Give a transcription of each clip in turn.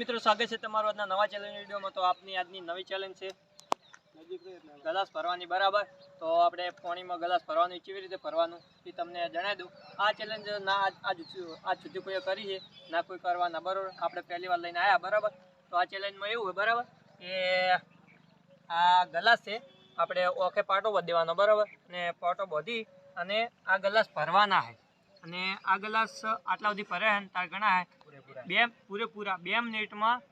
મિત્રો, સ્વાગત છે તમારો આજના નવા ચેલેન્જ વિડીયોમાં. તો આપની આજની નવી ચેલેન્જ છે ગલાસ ભરવાની, બરાબર? તો આપણે પાણીમાં ગલાસ ભરવાનું, કેવી રીતે ભરવાનું એ તમને જણાવી દઉં. આ ચેલેન્જ ના આજ આજ સુધી કોઈએ કરી છે? ના કોઈ કરવાના બરાબર? આપણે પહેલી વાર લઈને આવ્યા બરાબર? તો આ ચેલેન્જમાં એવું હોય, બરાબર? કે આ ગલાસ છે, આપણે ઓખે પાટો બાંધી દેવાનો, બરાબર? અને પાટો બધી અને આ ગલાસ ભરવાના છે. અને આ ગલાસ આટલા સુધી ભરે છે તાર ઘણા બે પૂરેપૂરા, બે મિનિટમાં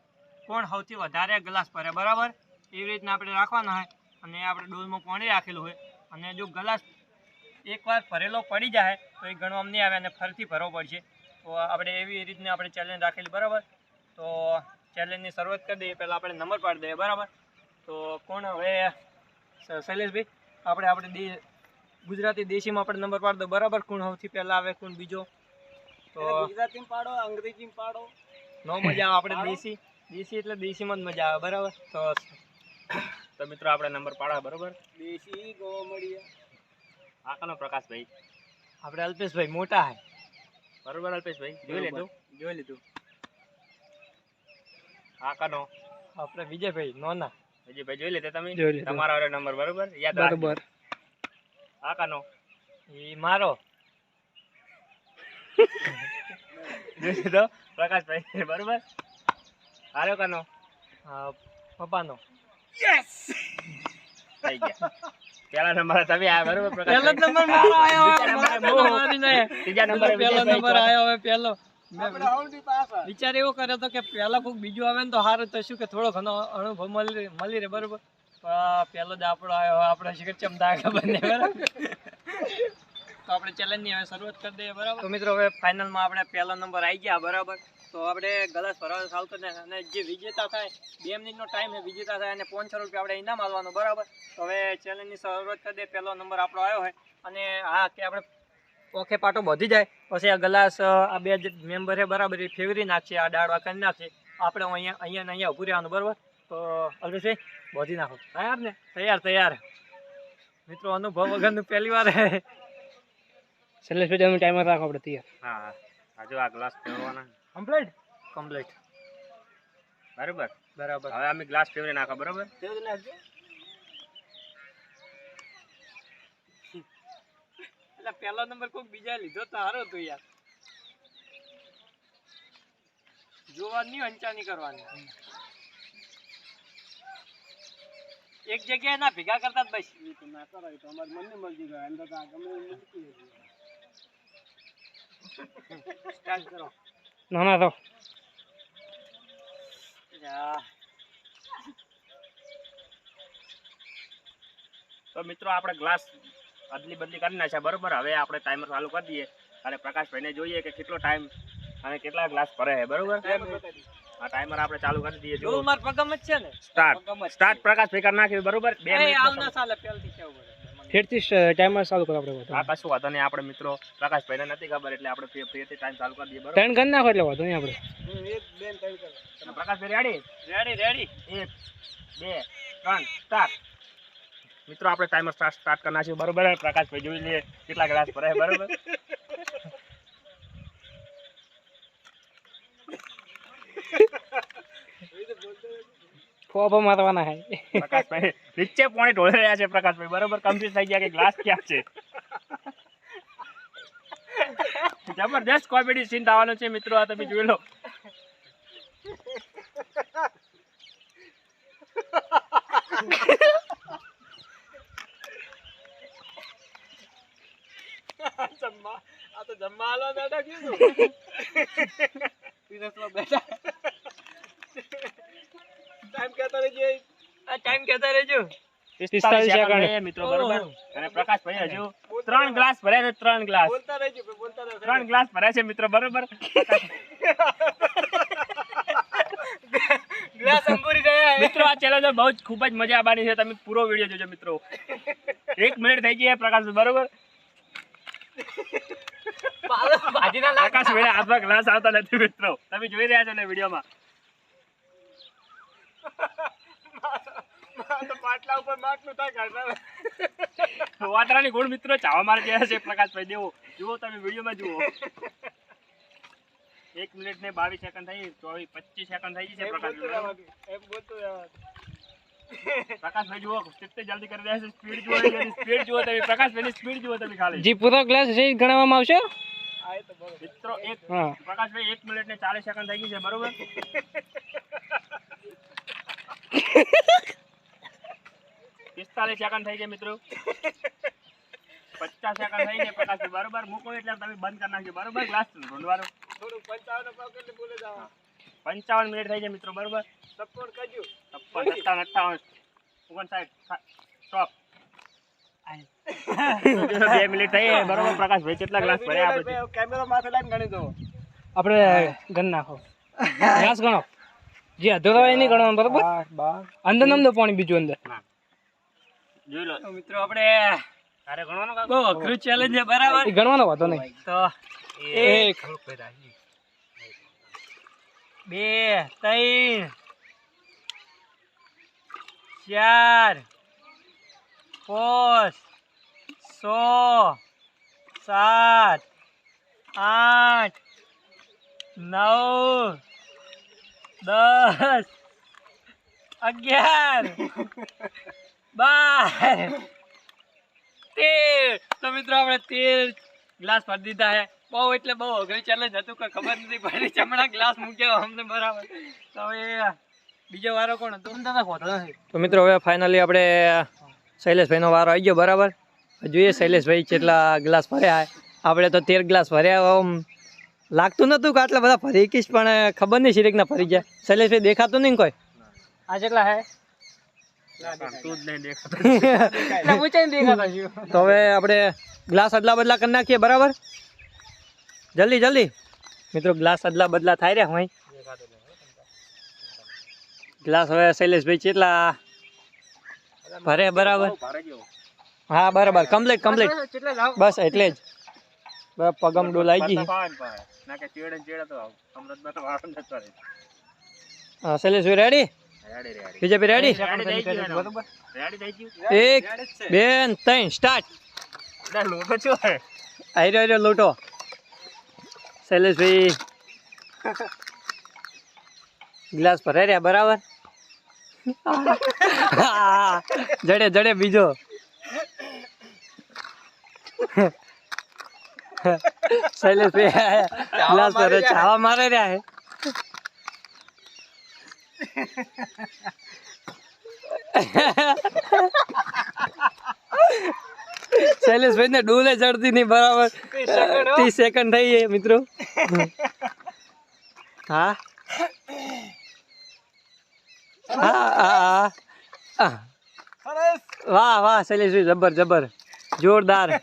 કોણ સૌથી વધારે ગ્લાસ ભરે, બરાબર? એવી રીતના આપણે રાખવાના હોય અને આપણે ડોલમાં પાણી રાખેલું હોય. અને જો ગ્લાસ એકવાર ભરેલો પડી જાય તો એ ગણવામાં નહીં આવે અને ફરીથી ભરવો પડશે. તો આપણે એવી રીતના આપણે ચેલેન્જ રાખેલી, બરાબર? તો ચેલેન્જની શરૂઆત કરી દઈએ. પહેલાં આપણે નંબર પાડી દઈએ, બરાબર? તો કોણ હવે શૈલેષભાઈ? આપણે આપણે ગુજરાતી દેશીમાં આપણે નંબર પાડી દો, બરાબર? કોણ સૌથી પહેલાં આવે, કોણ બીજો? તો ગુજરાતીમાં પાડો અંગ્રેજીમાં પાડો. નો મજા આવે આપણે દેશી દેશી એટલે દેશીમાં જ મજા આવે બરાબર? તો તો મિત્રો આપણે નંબર પાડા બરાબર? દેશી ગોમડિયા. આકાનો પ્રકાશભાઈ. આપણે અલ્પેશભાઈ મોટા હે. બરાબર અલ્પેશભાઈ? જોઈ લીધું જોઈ લીધું. આકાનો. આપણે વિજયભાઈ નોના. વિજયભાઈ જોઈ લેતા તમે? તમારા. નંબર બરોબર? યાદ બરાબર. આકાનો. એ મારો. જોઈ તો પ્રકાશભાઈ બરોબર? હારો કાનો પપ્પાનો. યસ થઈ ગયા. પેલા નંબર તમે આ બરોબર પહેલો નંબર મારો આવ્યો હવે બીજા નંબરે મારા પેલા વાળી નહીં. ત્રીજા નંબરે પહેલો નંબર આવ્યો હવે પહેલો. આપણે હૌથી પાછા વિચાર એવો કર્યો હતો કે પહેલા કોઈક બીજું આવે ને તો સારું તો શું કે થોડો ઘણો અનુભવ મળી મળી રહે બરોબર? પણ આ પહેલો જ આપણો આવ્યો આપણે શિખર ચમદા ખબર બંને બરાબર? તો આપણે ચેલેન્જની હવે શરૂઆત કરી દઈએ, બરાબર? તો મિત્રો હવે ફાઇનલમાં આપણે પહેલો નંબર આવી ગયા, બરાબર? તો આપણે ગલાસ ભરવા ચાલુ કરી અને જે વિજેતા થાય, બે મિનિટનો ટાઈમ છે, વિજેતા થાય અને પાંચસો રૂપિયા આપણે ઇનામ આવવાનું બરાબર? તો હવે ચેલેન્જની શરૂઆત કરી દઈએ, પહેલો નંબર આપણો આવ્યો હોય અને હા કે આપણે ઓકે પાટો વધી જાય, પછી આ ગ્લાસ આ બે મેમ્બર બરાબર? ફેવરી નાખશે, આ દાળવા કરી નાખશે. આપણે અહીંયા અહીંયા અહીંયા ઊભું રહેવાનું, બરાબર? તો અલ્પેશ વધી નાખો. તૈયાર ને? તૈયાર તૈયાર. મિત્રો, અનુભવ વગરનું પહેલી વાર શૈલેષભાઈ તમે ટાઈમર રાખો આપણે તૈયાર. હા હા. જો આ ગ્લાસ ફેરવાના કમ્પ્લીટ કમ્પ્લીટ બરાબર? બરાબર. હવે અમે ગ્લાસ ફેરવી નાખો બરાબર? ફેરવી નાખજો. એટલે પહેલો નંબર કોઈક બીજા લીધો તો સારો તો યાર જોવાની અંચાની કરવાની. એક જગ્યાએ ના ભેગા કરતા જ બસ એ તો ના કરો તો અમારી મનની મરજી ગયા. એમ તો આ ગમે. સ્ટાર્ટ કરો. ના ના તો તો મિત્રો આપણે ગ્લાસ અદલી બદલી કરી નાખ્યા બરોબર? હવે આપણે ટાઈમર ચાલુ કરી દઈએ. અને પ્રકાશભાઈને જોઈએ કે કેટલો ટાઈમ અને કેટલા ગ્લાસ ભરે છે બરોબર? આ ટાઈમર આપણે ચાલુ કરી દઈએ જો માર પગમ જ છે ને. સ્ટાર્ટ પગમ જ સ્ટાર્ટ પ્રકાશભાઈ કરી નાખ્યું બરોબર? બે એ આવ મિનિટ ના ચાલે પહેલથી કેવું ફેરથી ટાઈમર ચાલુ કરો આપણે હા કશું વાંધો નહીં. આપણે મિત્રો પ્રકાશભાઈને નથી ખબર એટલે આપણે ફેરથી ટાઈમ ચાલુ કરી દઈએ બરાબર? ત્રણ કરી નાખો એટલે વાંધો નહીં આપણે. એક બેન ત્રણ કરો પ્રકાશભાઈ રેડી રેડી રેડી એક બે ત્રણ સ્ટાર્ટ મિત્રો આપણે ટાઈમર સ્ટાર્ટ સ્ટાર્ટ કરી નાખ્યું. બરોબર? પ્રકાશભાઈ જોઈ લઈએ કેટલા ગ્લાસ ભરાય બરોબર? ફોફા મારવાના હે. પ્રકાશભાઈ નીચે પાણી ઢોળી રહ્યા છે પ્રકાશભાઈ. બરોબર કમ્પ્લીટ થઈ ગયા કે ગ્લાસ ક્યાં છે? જબરદસ્ત કોમેડી સીન થવાનો છે મિત્રો આ તમે જોઈ લો. જમવા આ તો જમવા આલો બેટા કીધું બેઠા ટાઈમ કહેતા રહેજે આ કહેતા રહેજો. પિસ્તાલીસ સેકન્ડ મિત્રો બરોબર? અને પ્રકાશભાઈ હજુ ત્રણ ગ્લાસ ભર્યા છે ત્રણ ગ્લાસ. બોલતા રહેજો બોલતા રહેજો. ત્રણ ગ્લાસ ભર્યા છે મિત્રો બરોબર? ગ્લાસ ગયા મિત્રો આ ચેનલ બહુ જ ખૂબ જ મજા આવવાની છે. તમે પૂરો વીડિયો જોજો મિત્રો. એક મિનિટ થઈ ગઈ પ્રકાશ બરોબર? પ્રકાશ વેળા હાથમાં ગ્લાસ આવતા નથી મિત્રો. તમે જોઈ રહ્યા છો ને વિડીયોમાં? પાટલા ઉપર માટલું થાય કાઢતા વાતરાની ગુણ મિત્રો ચાવા મારે ગયા છે પ્રકાશભાઈ દેવો. જુઓ તમે વિડીયોમાં જુઓ. એક મિનિટ ને બાવીસ સેકન્ડ થઈ ચોવીસ પચીસ સેકન્ડ થઈ જશે એમ પ્રકાશ. પ્રકાશભાઈ. જુઓ કેટલી જલ્દી કરી રહ્યા છે સ્પીડ જુઓ સ્પીડ જુઓ તમે પ્રકાશભાઈ સ્પીડ જુઓ તમે ખાલી. જી પૂરો ગ્લાસ છે ગણવામાં આવશે. મિત્રો એક પ્રકાશભાઈ એક મિનિટ ને ચાલીસ સેકન્ડ થઈ ગઈ છે બરોબર? પિસ્તાલીસ સેકન્ડ થઈ ગયા મિત્રો. પચાસ સેકન્ડ થઈ ગયા પ્રકાશભાઈ બરોબર? મૂકો એટલે તમે બંધ કરી નાખજો. બરોબર? ગ્લાસ ઢૂંઢવાનું થોડું પંચાવન બોલે જાવ પંચાવન મિનિટ થઈ જાય મિત્રો. બરોબર? સપોર્ટ કરજો. છપ્પન સત્તાવન અઠ્ઠાવન. ઓગણસાઠ. સ્ટોપ બે મિનિટ થઈ બરોબર? કેટલા ગ્લાસ ભર્યા આપણે કેમેરો માથે લાઈન ગણી દો. આપણે ગણ નાખો. ગ્લાસ ગણો. જે અધૂરો હોય નહીં ગણવાનું બરોબર? અંદર નમ પાણી બીજું અંદર. જોઈ લો. મિત્રો આપણે તારે ગણવાનો કાકા? બહુ અઘરું ચેલેન્જ છે બરાબર? ગણવાનો વાતો નહીં. તો એક બે ત્રણ ચાર પાંચ છ સાત આઠ નવ દસ અગિયાર. બાર તેર તો મિત્રો આપણે તેર ગ્લાસ ભરી દીધા હે બહુ એટલે બહુ અઘરી ચેલેન્જ હતું કે ખબર નથી પડી. ચમડા ગ્લાસ મૂક્યો અમને બરાબર. તો હવે બીજો વારો કોણ હતો? તો મિત્રો હવે ફાઇનલી આપણે શૈલેષભાઈનો વારો આવી ગયો બરાબર? જોઈએ શૈલેષભાઈ કેટલા ગ્લાસ ભર્યા આપણે તો તેર ગ્લાસ ભર્યા આમ લાગતું નતું કે આટલા બધા ભરી કીશ પણ ખબર નહીં સિરેક ના ભરી ગયા. શૈલેષભાઈ દેખાતું નહીં કોઈ? આ કેટલા હે તું જ નહીં દેખાતો. તો હવે આપણે ગ્લાસ અદલા બદલા કરી નાખીએ બરાબર? જલ્દી જલ્દી. મિત્રો ગ્લાસ અદલા બદલા થાય રહ્યા હોય. ગ્લાસ હવે શૈલેષભાઈ કેટલા ભરે બરાબર? હા બરાબર. Complete complete. બસ એટલે જ. બસ પગમ ડોલાઈ ગઈ. Shaileshbhai ready ready ready. એક બે ત્રણ સ્ટાર્ટ શું રહ્યો રહ્યો લોટો. શૈલેષભાઈ ગ્લાસ ભરાઈ રહ્યા બરાબર? જડે જડે બીજો. શૈલેષભાઈ ગ્લાસ ભરે છાવા મારે રહ્યા હે. શૈલેષભાઈ ને ડૂલે ચડતી નહીં બરાબર. ત્રીસ સેકન્ડ થઈ છે મિત્રો. હા. હા વાહ વાહ શૈલેષભાઈ જબર જબર. જોરદાર.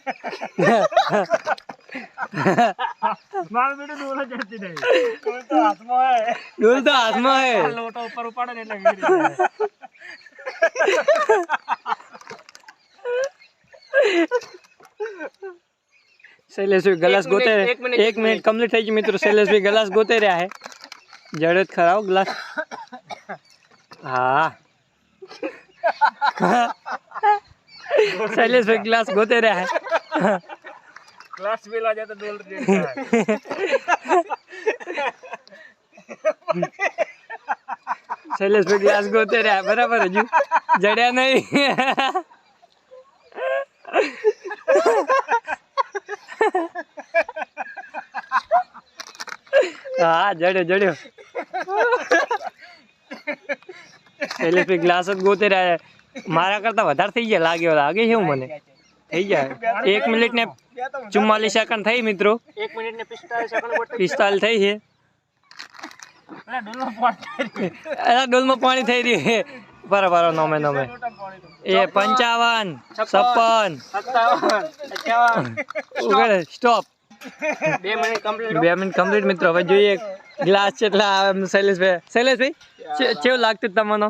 મારું બેટું ડોલો ચડતી નહીં. કોઈ તો હાથમાં હે ડોલ તો હાથમાં હે લોટો ઉપર ઉપાડે ને એટલે ગીરી. શૈલેષભાઈ ગ્લાસ ગોતે એક મિનિટ કમ્પ્લીટ થઈ ગઈ મિત્રો શૈલેષભાઈ ગ્લાસ ગોતે રહ્યા હે જડે જ ગ્લાસ હા શૈલેષભાઈ ગ્લાસ ગોતે રહ્યા હે ગ્લાસ પેલા જાય તો ડોલ રેડી થાય. શૈલેષભાઈ ગ્લાસ ગોતે રહ્યા બરાબર હજુ જડ્યા નહીં હા જડ્યો જડ્યો શૈલેષભાઈ ગ્લાસ જ ગોતે રહ્યા છે. મારા કરતા વધારે થઈ ગયા લાગ્યો લાગે છે એવું મને થઈ જાય. એક મિનિટ ને ચુમ્માલીસ સેકન્ડ થઈ મિત્રો. એક મિનિટ ને સેકન્ડ પિસ્તાલીસ થઈ છે. ડોલમાં પાણી થઈ રહ્યું. છે. બરાબર નોમે નોમે. એ પંચાવન છપ્પન. સ્ટોપ બે મિનિટ કમ્પ્લીટ બે મિનિટ કમ્પ્લીટ મિત્રો. હવે જોઈએ ગ્લાસ કેટલા આવે એમ શૈલેષભાઈ. શૈલેષભાઈ કેવું લાગતું તમને?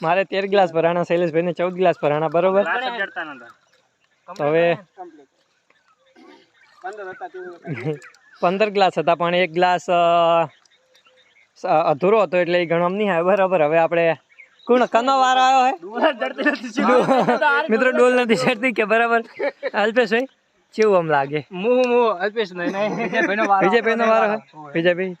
મારે તેર ગ્લાસ ભરાણા શૈલેષભાઈને ચૌદ ગ્લાસ ભરાણા બરોબર? હવે પંદર ગ્લાસ હતા પણ એક ગ્લાસ અધૂરો હતો એટલે એ ગણવામાં નહીં આવે. બરાબર હવે આપણે કોણ કનો વાર આવ્યો હે? મિત્રો ડોલ નથી ચડતી કે બરાબર? અલ્પેશભાઈ કેવું આમ લાગે? મું મું અલ્પેશ વિજયભાઈનો વિજયભાઈનો વારો. હે વિજયભાઈ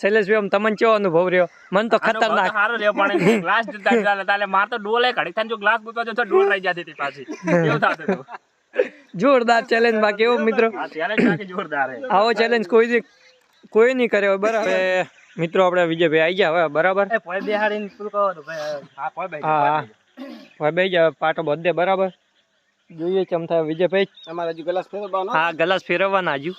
શૈલેષભાઈ આમ તમને કેવો અનુભવ રહ્યો? મન તો ખતરનાક. સારો રહ્યો પણ ગ્લાસ જતા જતા તાલે માર તો ડોલે ઘડી થાય જો ગ્લાસ મૂકવા તો ડોલ રહી જતી હતી પાછી. એવું થતું હતું. જોરદાર ચેલેન્જ બાકી એવો મિત્રો. આ challenge બાકી જોરદાર હે આવો ચેલેન્જ કોઈ દી કોઈ નહીં કરે બરાબર. મિત્રો આપણે વિજયભાઈ આવી ગયા હવે બરાબર? એ પોય બેહાડીને પૂરું કહો તો ભાઈ? હા પોય ભાઈ હા પોય હવે બે જાય પાટો બધે બરાબર? જોઈએ ચમ થાય વિજયભાઈ. તમારે હજુ ગ્લાસ ફેરવવાનો? હા ગ્લાસ ફેરવવાના હજુ.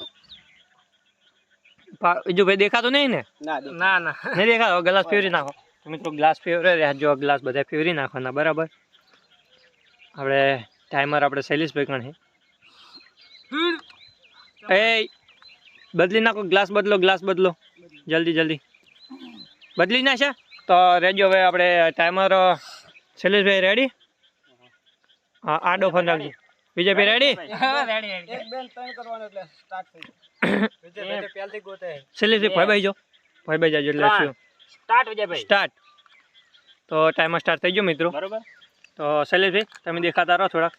પા- ભાઈ દેખાતું નહીં ને? ના ના ના. નહીં દેખાતો? ગ્લાસ ફેરવી નાખો. મિત્રો ગ્લાસ ફેવરે રહ્યા જો ગ્લાસ બધા ફેરવી નાખવાના બરાબર? આપણે ટાઈમર આપણે શૈલેષભાઈ કણ છે એ બદલી નાખો ગ્લાસ બદલો ગ્લાસ બદલો. જલ્દી જલ્દી. બદલી નાખશે તો રેજો હવે આપણે ટાઈમર શૈલેષભાઈ રેડી હા આડો ફોન રાખજો. વિજયભાઈ રેડી રેડી એક બેન ત્રણ કરવાનો એટલે સ્ટાર્ટ થઈ વિજયભાઈ પહેલથી ગોતે. છેલ્લે છે ભાઈ ભાઈ જો. ભાઈ ભાઈ જાજો એટલે શું? સ્ટાર્ટ વિજયભાઈ સ્ટાર્ટ તો ટાઈમર સ્ટાર્ટ થઈ ગયો મિત્રો. બરોબર. તો શૈલેષભાઈ તમે દેખાતા રહો થોડાક.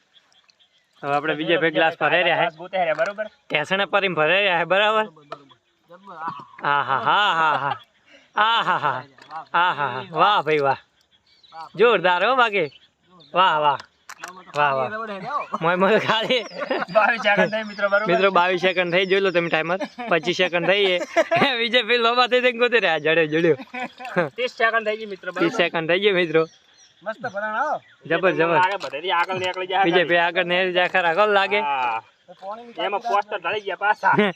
હવે આપણે વિજય ભાઈ ગ્લાસ ભરાઈ રહ્યા છે બરોબર? ટેસણે પર ભરાઈ રહ્યા છે બરાબર હા હા હા હા હા. આ હા. હા હા હા. વાહ ભાઈ વાહ. જોરદાર હો બાકી વાહ વાહ. વાહ વાહ. મોય મોય ખાલી. બાવીસ સેકન્ડ થઈ મિત્રો બરોબર મિત્રો બાવીસ સેકન્ડ થઈ જોઈ લો તમે ટાઈમર પચીસ સેકન્ડ થઈ છે વિજયભાઈ લોબા થઈ થઈ ગોતે રહ્યા જડે જડ્યો ત્રીસ સેકન્ડ થઈ ગઈ મિત્રો ત્રીસ બરોબર સેકન્ડ થઈ ગયો મિત્રો. મસ્ત ભરાણ આવો જબર જબર. આગળ બધેથી આગળ નીકળી જાય વિજયભાઈ આગળ ને જાય ખરા કોણ લાગે? એમાં પોસ્ટ તો ઢળી ગયા પાછા.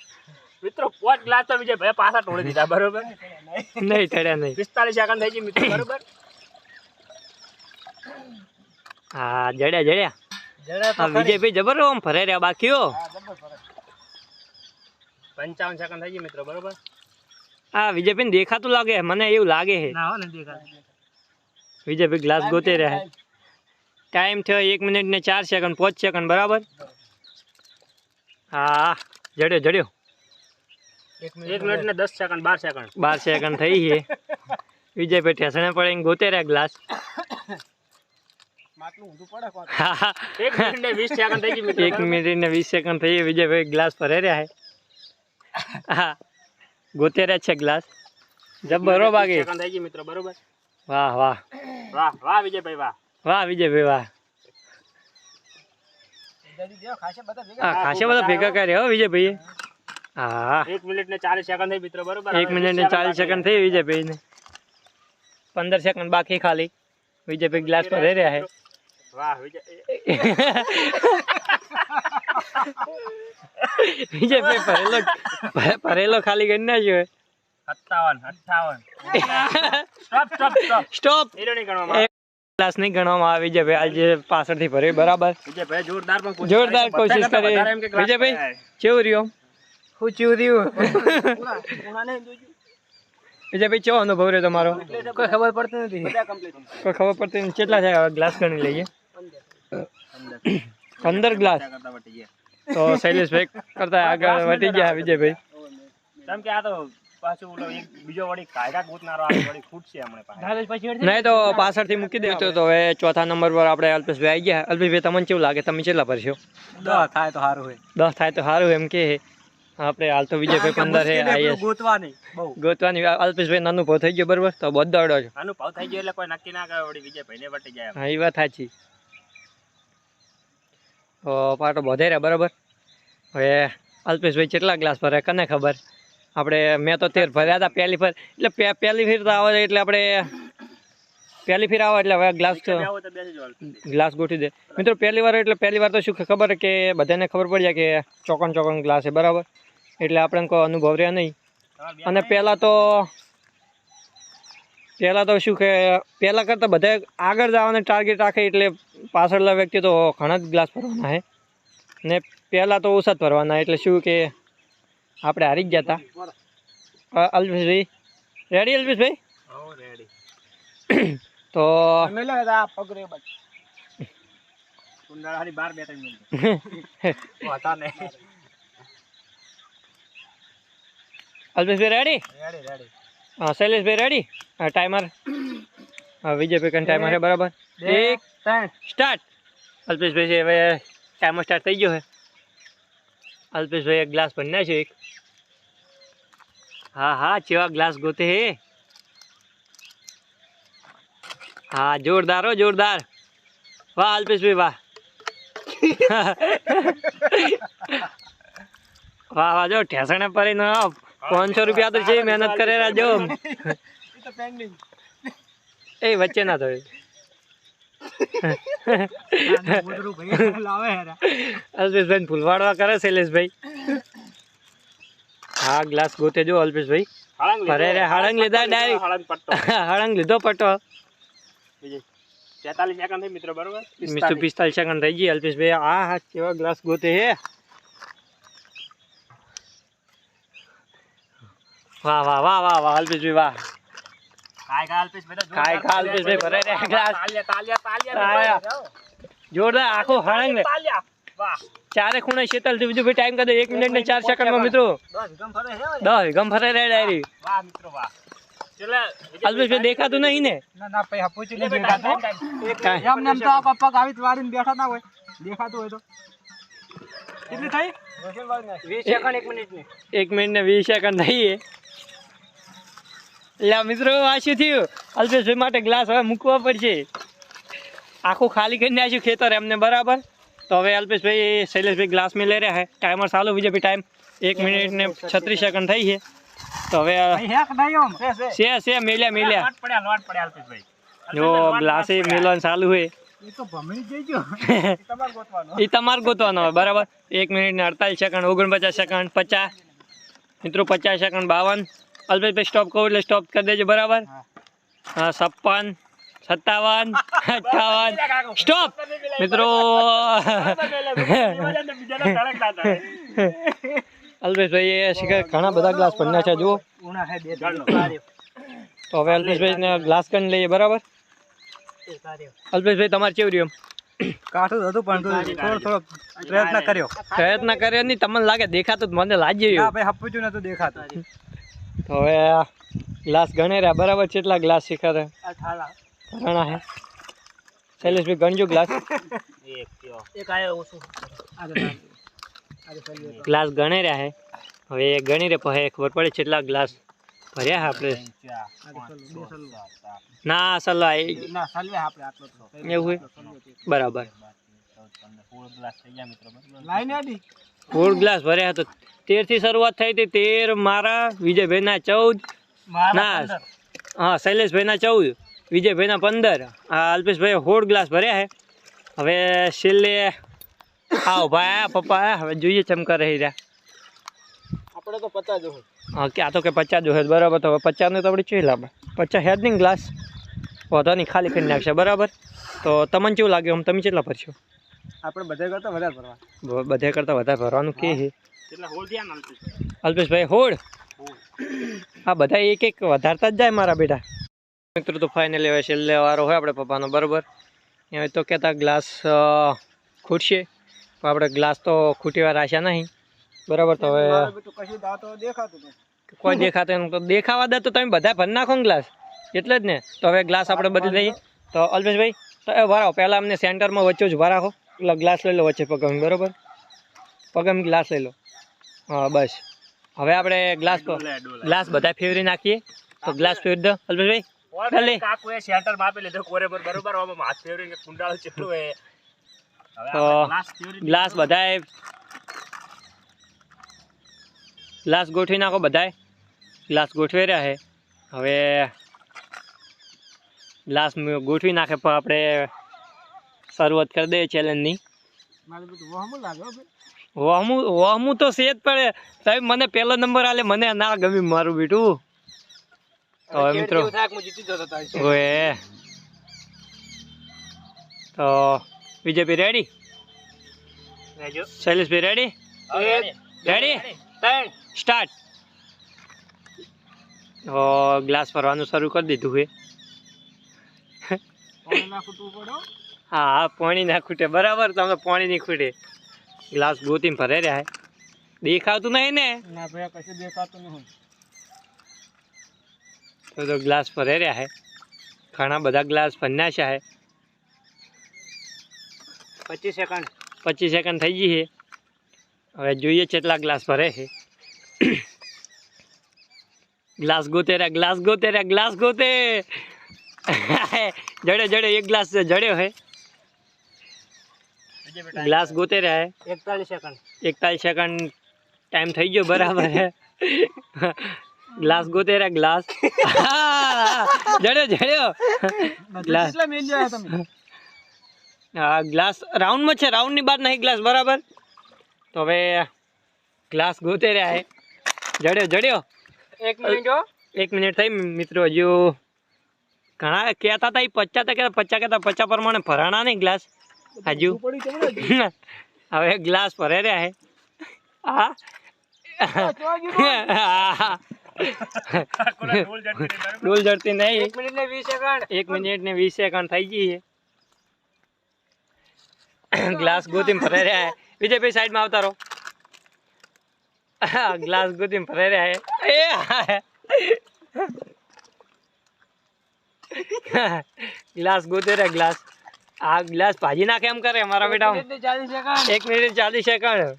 મિત્રો પોચ ગ્લાસ તો વિજયભાઈ પાછા તોડી દીધા બરોબર? નહીં ચડ્યા નહીં. પિસ્તાલીસ સેકન્ડ થઈ ગઈ મિત્રો બરોબર? હા જડ્યા જડ્યા. હા વિજયભાઈ જબર આમ ફરે રહ્યા બાકીઓ જબર પંચાવન સેકન્ડ થઈ ગઈ મિત્રો બરોબર? હા વિજયભાઈ દેખાતું લાગે મને એવું લાગે છે. ના હો ને દેખાય વિજયભાઈ ગ્લાસ ગોતે રહ્યા ટાઈમ થયો એક મિનિટ ને ચાર સેકન્ડ પાંચ સેકન્ડ બરાબર? હા જડ્યો જડ્યો. એક મિનિટ ને દસ સેકન્ડ બાર સેકન્ડ. બાર સેકન્ડ થઈ છે. વિજયભાઈ ઠેસણે પડે ગોતે રહ્યા ગ્લાસ માટલું ઊંધું પડે કોણ હા હા એક મિનિટ ને વીસ સેકન્ડ થઈ ગઈ મિત્રો. એક મિનિટ ને વીસ સેકન્ડ થઈ વિજયભાઈ ગ્લાસ ભરાઈ રહ્યા છે. હા. ગોતે રહ્યા છે ગ્લાસ. જબરો બાકી. સેકન્ડ થઈ ગઈ મિત્રો બરોબર? વાહ વાહ. વાહ વાહ વિજયભાઈ વાહ. વાહ વિજયભાઈ વાહ. જલ્દી બધા ભેગા? હા ખાસા બધા ભેગા કર્યા હો વિજયભાઈ હા. એક મિનિટ ને ચાલીસ સેકન્ડ થઈ મિત્રો બરોબર? એક મિનિટ ને ચાલીસ સેકન્ડ થઈ વિજયભાઈને પંદર સેકન્ડ બાકી ખાલી. વિજયભાઈ ગ્લાસ પર રહી રહ્યા વાહ વિજય છે વિજયભાઈ ભરેલો ભરેલો ખાલી કરી નાખ્યો સત્તાવન અઠાવન સ્ટોપ સ્ટોપ સ્ટોપ સ્ટોપ એનો નહીં ગણવામાં એક ગ્લાસ નહીં ગણવામાં આવે વિજયભાઈ. આજે પાછળથી ભર્યો બરાબર. વિજયભાઈ જોરદાર પણ કોશિશ જોરદાર. કોશિશ કરી. વિજયભાઈ? કેવું રહ્યો? હું ચેવું રહ્યું. વિજયભાઈ કેવો અનુભવ રહ્યો તમારો? કોઈ ખબર પડતી નથી. કોઈ ખબર પડતી નથી. કેટલા થયા? ગ્લાસ ગણી લઈએ. પંદર ગ્લાસ. તો શૈલેષભાઈ કરતા આગળ વટી ગયા વિજયભાઈ. કેમ કે આ તો પાછું ઓલો એક બીજો વળી કાયદા ગોતનારો આવે વળી ખૂટશે હમણાં પાછો. નહીં તો પાછળથી મૂકી દે તો હવે ચોથા નંબર પર આપણે અલ્પેશભાઈ આવી ગયા. અલ્પેશભાઈ તમને કેવું લાગે? તમે કેટલા ભરશો? થાય તો સારું હોય. દસ થાય તો સારું એમ કે. આપણે હાલ તો વિજયભાઈ પંદર છે આઈએસ ગોતવાની બહુ. ગોતવાની. અલ્પેશભાઈ નાનું ભાવ થઈ ગયો બરોબર. તો બધો દોડો છો. આનું ભાવ થઈ ગયો એટલે કોઈ નક્કી ના કરે વળી વિજયભાઈને વટી જાય. હા એ વાત સાચી. તો પાટો રહ્યા બરાબર? હવે અલ્પેશભાઈ કેટલા ગ્લાસ ભરે કને ખબર? આપણે મેં તો તેર ભર્યા હતા પહેલી ફેર એટલે પહેલી ફેર તો આવે એટલે આપણે પહેલી ફેર આવે એટલે હવે ગ્લાસ ગ્લાસ ગોઠવી દે. મિત્રો પહેલી વાર એટલે પહેલી વાર તો શું ખબર કે બધાને ખબર પડી જાય કે ચોકન ચોકન ગ્લાસ છે બરાબર? એટલે આપણે કોઈ અનુભવ રહ્યા નહીં. અને પહેલાં તો પહેલાં તો શું કે પહેલાં કરતાં બધા આગળ જવાને ટાર્ગેટ રાખે એટલે પાછળના વ્યક્તિ તો ઘણા જ ગ્લાસ ભરવાના છે. ને પહેલાં તો ઓછા જ ભરવાના એટલે શું કે આપણે હારી જ ગયા હતા અલ્પેશભાઈ. રેડી અલ્પેશભાઈ? તો અલ્પેશભાઈ રેડી રેડી રેડી હા શૈલેષભાઈ રેડી ટાઈમર વિજયભાઈ કન ટાઈમર છે બરાબર? એક સ્ટાર્ટ અલ્પેશભાઈ છે હવે ટાઈમર સ્ટાર્ટ થઈ ગયો છે. અલ્પેશભાઈ એક ગ્લાસ ભરી છે એક. હા હા ચેવા ગ્લાસ ગોતે હે. હા જોરદાર હો જોરદાર. વાહ અલ્પેશભાઈ વાહ. વાહ વાહ જો ઠેસણે પડીને પાંચસો રૂપિયા તો છે મહેનત કરે રાજો એ વચ્ચે ના થયું અલ્પેશભાઈ ફૂલવાડવા કરે શૈલેષભાઈ હા ગ્લાસ ગોતે જો અલ્પેશભાઈ. અરે રે, હળંગ લીધા direct. હળંગ લીધો પટો બીજી? તેતાલીસ સેકન્ડ થઈ મિત્રો બરોબર? મિસ્ટર પિસ્તાલીસ સેકન્ડ થઈ ગઈ અલ્પેશભાઈ. આ હા કેવા ગ્લાસ ગોતે હે. વાહ વાહ વાહ વાહ વાહ અલ્પેશભાઈ વાહ. ખાય ખા અલ્પેશ ભાઈ તો ખાય ખા અલ્પેશભાઈ, ભરાઈ રહ્યા ગ્લાસ. તાલિયા તાલિયા તાલિયા તાલિયા. જોરદાર આખો હળંગ ને તાલિયા વાહ. ચારે ખૂણે શીતલથી બીજું ભાઈ ટાઈમ કરી એક મિનિટ ને ચાર સેકન્ડમાં મિત્રો. દસ ગમ ફરે રે ડાયરી. વાહ મિત્રો વાહ. અલ્પેશભાઈ દેખાતું નહીં ને? બેઠા ના હોય. દેખાતું હોય તો. કેટલી થઈ? એક મિનિટની એક મિનિટ ને વીસ સેકન્ડ થઈએ એટલે મિત્રો આ શું થયું? અલ્પેશભાઈ માટે ગ્લાસ હવે મૂકવા પડશે. આખું ખાલી કરીને આવ્યું ખેતર એમને બરાબર. તો હવે અલ્પેશભાઈ શૈલેષભાઈ ગ્લાસ મેં લઈ રહ્યા છે. ટાઈમર ચાલુ બીજે ટાઈમ એક મિનિટ ને છત્રીસ સેકન્ડ થઈ છે. તો હવે છે છે મેલ્યા મેલ્યા. જો ગ્લાસે મેલવાનું ચાલુ હોય એ તમારે ગોતવાનો. હોય બરાબર. એક મિનિટ ને અડતાલીસ સેકન્ડ ઓગણપચાસ સેકન્ડ પચાસ. મિત્રો પચાસ સેકન્ડ બાવન. અલ્પેશભાઈ સ્ટોપ કહું એટલે સ્ટોપ કરી દેજો બરાબર? હા. છપ્પન સત્તાવન અઠાવન સ્ટોપ મિત્રો. અલ્પેશભાઈ એ શીખર ઘણા બધા ગ્લાસ ભરના છે જુઓ. તો હવે અલ્પેશભાઈને ગ્લાસ કરીને લઈએ બરાબર? અલ્પેશભાઈ તમારે કેવું રહ્યું કાઠું હતું પણ થોડો થોડો પ્રયત્ન કર્યો. પ્રયત્ન કર્યો નહીં તમને લાગે દેખાતું જ મને લાગી ગયું ભાઈ હપુચું નતું દેખાતું. તો હવે ગ્લાસ ગણે રહ્યા. બરાબર કેટલા ગ્લાસ શીખર ઘણા હે. શૈલેષભાઈ ગણજો ગ્લાસ. ગ્લાસ ગણે રહ્યા હે. હવે એ ગણી રે પછી ખબર પડે કેટલા ગ્લાસ ભર્યા હે આપણે. ના તો. એવું બરાબર. સોળ ગ્લાસ થઈ ગયા મિત્રો બરોબર? લાઈને આડી. ફૂલ ગ્લાસ ભર્યા હતો. તેરથી શરૂઆત થઈ હતી તેર મારા વિજયભાઈ ના ચૌદ ના હા શૈલેષભાઈના ચૌદ વિજયભાઈના પંદર. આ અલ્પેશભાઈ સોળ ગ્લાસ ભર્યા છે. હવે છેલ્લે આ ઊભા આ પપ્પા હવે જોઈએ ચમકા રહી રહ્યા. આપણે તો પચાસ જો હા કે આ તો કે પચાસ જો બરાબર તો હવે પચાસને તો આપણે ચી લાવે પચાસ હેડ નહીં ગ્લાસ વધો નહીં ખાલી કરી નાખશે. બરાબર? તો તમને કેવું લાગ્યું? આમ તમે કેટલા ભરશો? આપણે બધા કરતા વધારે ભરવા બધા કરતા વધારે ભરવાનું કે છે? અલ્પેશભાઈ હોડ હા આ બધા એક એક વધારતા જ જાય મારા બેટા. મિત્રો તો ફાઇનલ હવે છેલ્લે વારો હોય આપણે પપ્પાનો બરાબર? એ તો કહેતા ગ્લાસ ખૂટશે. પણ આપણે ગ્લાસ તો ખૂટી વાર આશા નહીં. બરાબર તો હવે. કોઈ દેખાતો એમ તો દેખાવા દે તો તમે બધા ભરી નાખો ને ગ્લાસ એટલે જ ને. તો હવે ગ્લાસ આપણે બદલી દઈએ. તો અલ્પેશભાઈ તો એ ભરાવો પહેલાં અમને સેન્ટરમાં વચ્ચે જ ઊભા ગ્લાસ લઈ લો વચ્ચે પગમ બરાબર? પગમ ગ્લાસ લઈ લો. હા બસ. હવે આપણે ગ્લાસ. ગ્લાસ બધા ફેવરી નાખીએ. તો ગ્લાસ ફેરવી દો અલ્પેશભાઈ. ઓય ચાલે. સેન્ટર માપી લીધો કોરેબર બરોબર આમાં હાથ ફેરવીને કુંડાળો ચેટલું હે તો ગ્લાસ બધાએ ગ્લાસ ગોઠવી નાખો બધાએ ગ્લાસ ગોઠવી રહ્યા છે. હવે ગ્લાસ ગોઠવી નાખે પણ આપણે શરૂઆત કરી દે ચેલેન્જની મારે બેટું વહમું લાગે હો ભાઈ. વહમું વહમું તો છે જ પડે સાહેબ મને પહેલો નંબર આલે મને ના ગમી મારું બેટું. તો હવે મિત્રો. ઓએ તો Vijaybhai ready. Shaileshbhai ready ready start તો ગ્લાસ ભરવાનું શરૂ કરી દીધું છે. પડો હા હા પાણી ના ખૂટે. બરાબર તમે પાણી નહીં ખૂટે. ગ્લાસ ગોતીને ભરે રહ્યા દેખાતું નહીં ને? ના ભાઈ કશું દેખાતું નહીં. તો તો ગ્લાસ ભરે રહ્યા હે ઘણા બધા ગ્લાસ ભરના છે. પચીસ સેકન્ડ. પચીસ સેકન્ડ થઈ ગઈ છે. હવે જોઈએ કેટલા ગ્લાસ ભરે છે. ગ્લાસ ગોતે રહ્યા ગ્લાસ ગોતે રહ્યા ગ્લાસ ગોતે. જડે જડે એક ગ્લાસ જડ્યો છે. ગ્લાસ ગોતે રહ્યા એકતાલીસ સેકન્ડ એકતાલીસ સેકન્ડ ટાઈમ થઈ ગયો બરાબર હે. ગ્લાસ ગોતે રહ્યા ગ્લાસ. જડ્યો જડ્યો. ગ્લાસ. કેટલા મેલ જાય તમે? હા ગ્લાસ રાઉન્ડમાં છે રાઉન્ડની બાદ નહીં ગ્લાસ બરાબર? તો હવે ગ્લાસ ગોતે રહ્યા હે. જડ્યો જડ્યો. એક મિનિટ એક મિનિટ થઈ મિત્રો હજુ ઘણા કહેતા હતા એ પચાસ હતા કહેતા પચાસ કહેતા પચાસ પ્રમાણે ભરાણા નહીં ગ્લાસ. હજુ? હવે ગ્લાસ ભરે રહ્યા હે. હા? ડોલ જડતી નહીં. એક મિનિટ ને વીસ સેકન્ડ. એક મિનિટ ને વીસ સેકન્ડ થઈ ગઈ ગ્લાસ ગોતીને ભરાઈ રહ્યા છે વિજયભાઈ સાઈડમાં આવતા રહો. ગ્લાસ ગોતી ભરાઈ રહ્યા હે. ગ્લાસ ગોતે રહ્યા ગ્લાસ. આ ગ્લાસ ભાજી નાખે એમ કરે મારા બેટા એક મિનિટ ચાલીસ સેકન્ડ.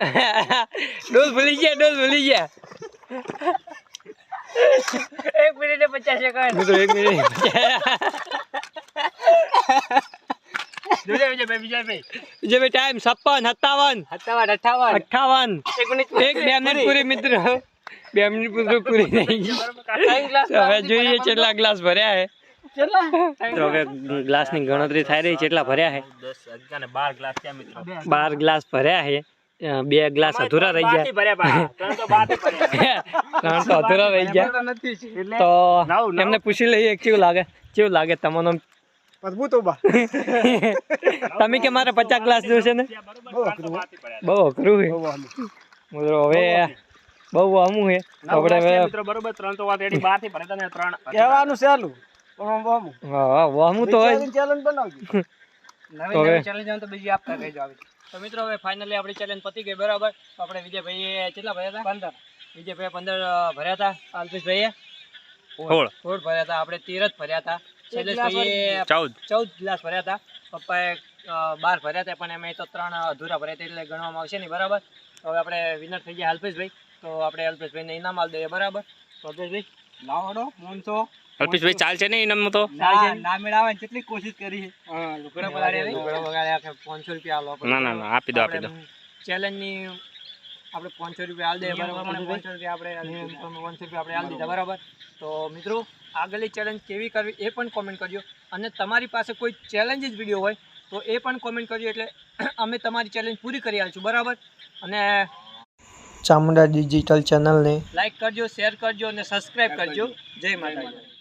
ડોલ ભૂલી ગયા ડોલ ભૂલી ગયા. એક મિનિટ ને પચાસ સેકન્ડ. એક મિનિટ. ટાઈમ છપ્પન સત્તાવન. સત્તાવન અઠાવન અઠાવન એક બે મિનિટ પૂરી મિત્ર. બે મિનિટ પૂરી પૂરી હવે જોઈએ કેટલા ગ્લાસ ભર્યા કેટલા તો હવે ગ્લાસની ગણતરી થઈ રહી છે કેટલા ભર્યા છે. ને બાર ગ્લાસ બાર ગ્લાસ ભર્યા છે. બે ગ્લાસ અધૂરા રહી. ગયા. ત્રણ તો અધૂરા રહી ગયા. તો. એમને પૂછી લઈએ કેવું લાગે? કેવું લાગે તમને? તમે કે મારે પચાસ ગ્લાસ જોશે ને. બહુ અઘરું. છે મિત્રો હવે બહુ અમું છે આપડે આપણે ગ્લાસ બરોબર, ત્રણ તો વાત એડી બારથી થી ભરે ને ત્રણ. કહેવાનું સહેલું બહુ હા અમું તો હોય જ. ચેલેન્જ બનાવજો. તો હવે? ચેલેન્જ તો બીજી આપતા રહેજો આવી તો મિત્રો હવે ફાઇનલી આપણી ચેલેન્જ પતી ગઈ બરાબર? આપણે વિજયભાઈએ કેટલા ભર્યા હતા? પંદર. વિજયભાઈએ પંદર ભર્યા હતા. અલ્પેશભાઈએ સોળ. સોળ. ભર્યા હતા. આપણે તેર જ ભર્યા હતા. શૈલેષભાઈએ ચૌદ. ચૌદ ગ્લાસ ભર્યા હતા. પપ્પાએ બાર ભર્યા હતા પણ એમાં તો ત્રણ અધૂરા ભર્યા હતા એટલે ગણવામાં આવશે નહીં બરાબર? હવે આપણે વિનર થઈ ગયા અલ્પેશભાઈ તો આપણે અલ્પેશભાઈને ઇનામ આલ દઈએ બરાબર? અલ્પેશભાઈ લાવડો મોનસો અલ્પેશભાઈ ચાલશે ને ઇનામમાં તો? ના ના મેળાવે કેટલી કોશિશ કરી છે. પાંચસો રૂપિયા આલો ના ના ના આપી દો આપી દો. ચેલેન્જની આપણે પાંચસો રૂપિયા આલ દે બરાબર? પાંચસો રૂપિયા આપણે પાંચસો રૂપિયા આપણે આલ દીધા બરાબર? તો મિત્રો આગળની ચેલેન્જ કેવી કરવી એ પણ કોમેન્ટ કરજો. અને તમારી પાસે કોઈ ચેલેન્જ જ વીડિયો હોય તો એ પણ કોમેન્ટ કરજો એટલે અમે તમારી ચેલેન્જ પૂરી કરી આલશું બરાબર? અને ચામુંડા ડિજિટલ ચેનલને લાઈક કરજો શેર કરજો અને સબસ્ક્રાઈબ કરજો. જય માતાજી.